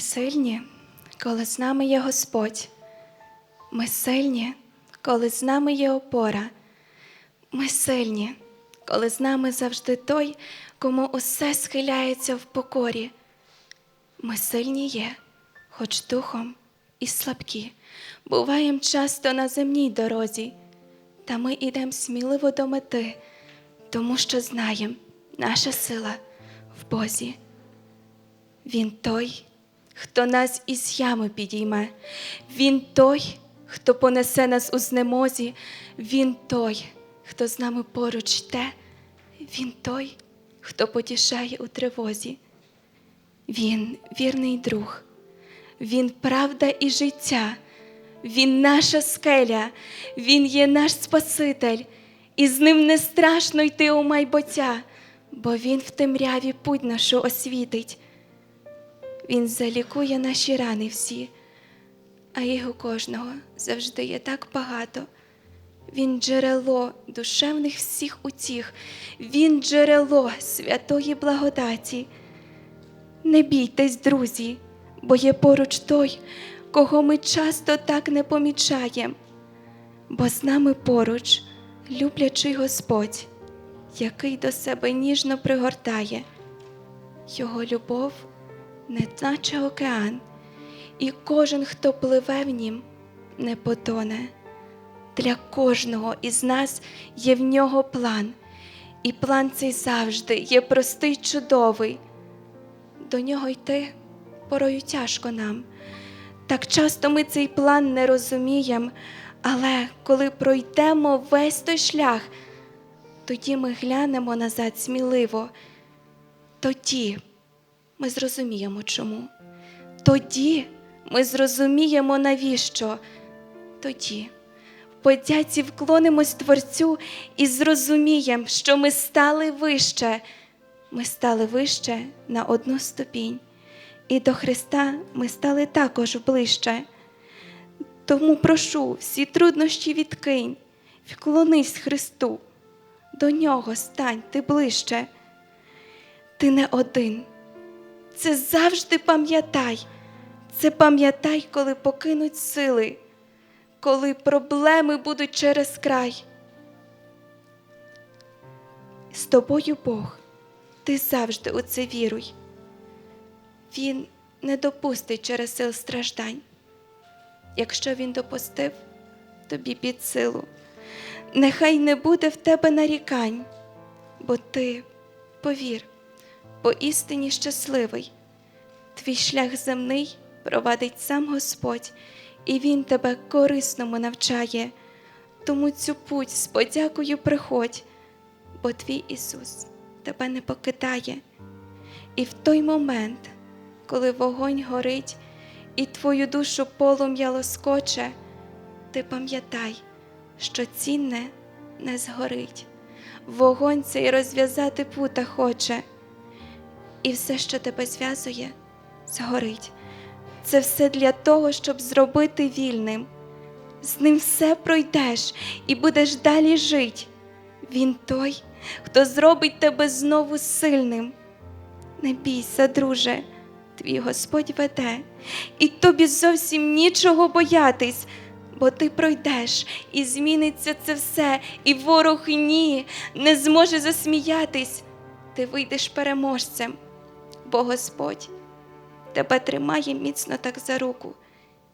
Ми сильні, коли з нами є Господь. Ми сильні, коли з нами є опора. Ми сильні, коли з нами завжди той, кому усе схиляється в покорі. Ми сильні є, хоч духом і слабкі. Буваєм часто на земній дорозі, та ми йдемо сміливо до мети, тому що знаєм, наша сила в Бозі. Він той, хто нас із ями підійме. Він той, хто понесе нас у знемозі. Він той, хто з нами поруч йде. Він той, хто потішає у тривозі. Він вірний друг, Він правда і життя, Він наша скеля, Він є наш Спаситель, і з ним не страшно йти у майбуття, бо Він в темряві путь нашу освітить. Він залікує наші рани всі, а їх у кожного завжди є так багато. Він джерело душевних всіх утіх, Він джерело святої благодаті. Не бійтесь, друзі, бо є поруч той, кого ми часто так не помічаємо, бо з нами поруч люблячий Господь, який до себе ніжно пригортає. Його любов не наче океан, і кожен, хто пливе в нім, не потоне. Для кожного із нас є в нього план, і план цей завжди є простий, чудовий. До нього йти порою тяжко нам. Так часто ми цей план не розуміємо, але коли пройдемо весь той шлях, тоді ми глянемо назад сміливо. Тоді ми зрозуміємо чому. Тоді ми зрозуміємо, навіщо. Тоді в подяці вклонимось Творцю і зрозуміємо, що ми стали вище. Ми стали вище на одну ступінь, і до Христа ми стали також ближче. Тому прошу всі труднощі відкинь, вклонись Христу, до нього стань ти ближче. Ти не один. Це завжди пам'ятай. Це пам'ятай, коли покинуть сили, коли проблеми будуть через край. З тобою Бог, ти завжди у це віруй. Він не допустить через сил страждань. Якщо він допустив, тобі під силу. Нехай не буде в тебе нарікань, бо ти, повір, поістині щасливий. Твій шлях земний провадить сам Господь, і Він тебе корисному навчає. Тому цю путь з подякою приходь, бо твій Ісус тебе не покидає. І в той момент, коли вогонь горить, і твою душу полум'я лоскоче, ти пам'ятай, що цінне не згорить. Вогонь цей розв'язати пута хоче, і все, що тебе зв'язує, згорить. Це все для того, щоб зробити вільним. З ним все пройдеш і будеш далі жить. Він той, хто зробить тебе знову сильним. Не бійся, друже, твій Господь веде, і тобі зовсім нічого боятись, бо ти пройдеш, і зміниться це все, і ворог ні, не зможе засміятись. Ти вийдеш переможцем, бо Господь тебе тримає міцно так за руку,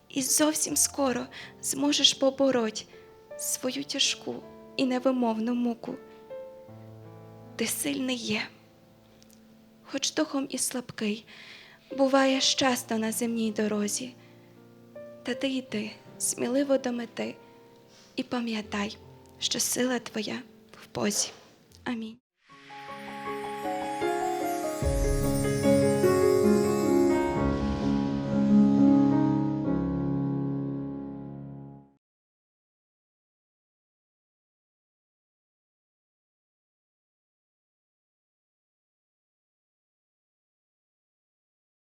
і зовсім скоро зможеш побороть свою тяжку і невимовну муку. Ти сильний є, хоч духом і слабкий, буваєш часто на земній дорозі, та ти йди сміливо до мети і пам'ятай, що сила твоя в Бозі. Амінь.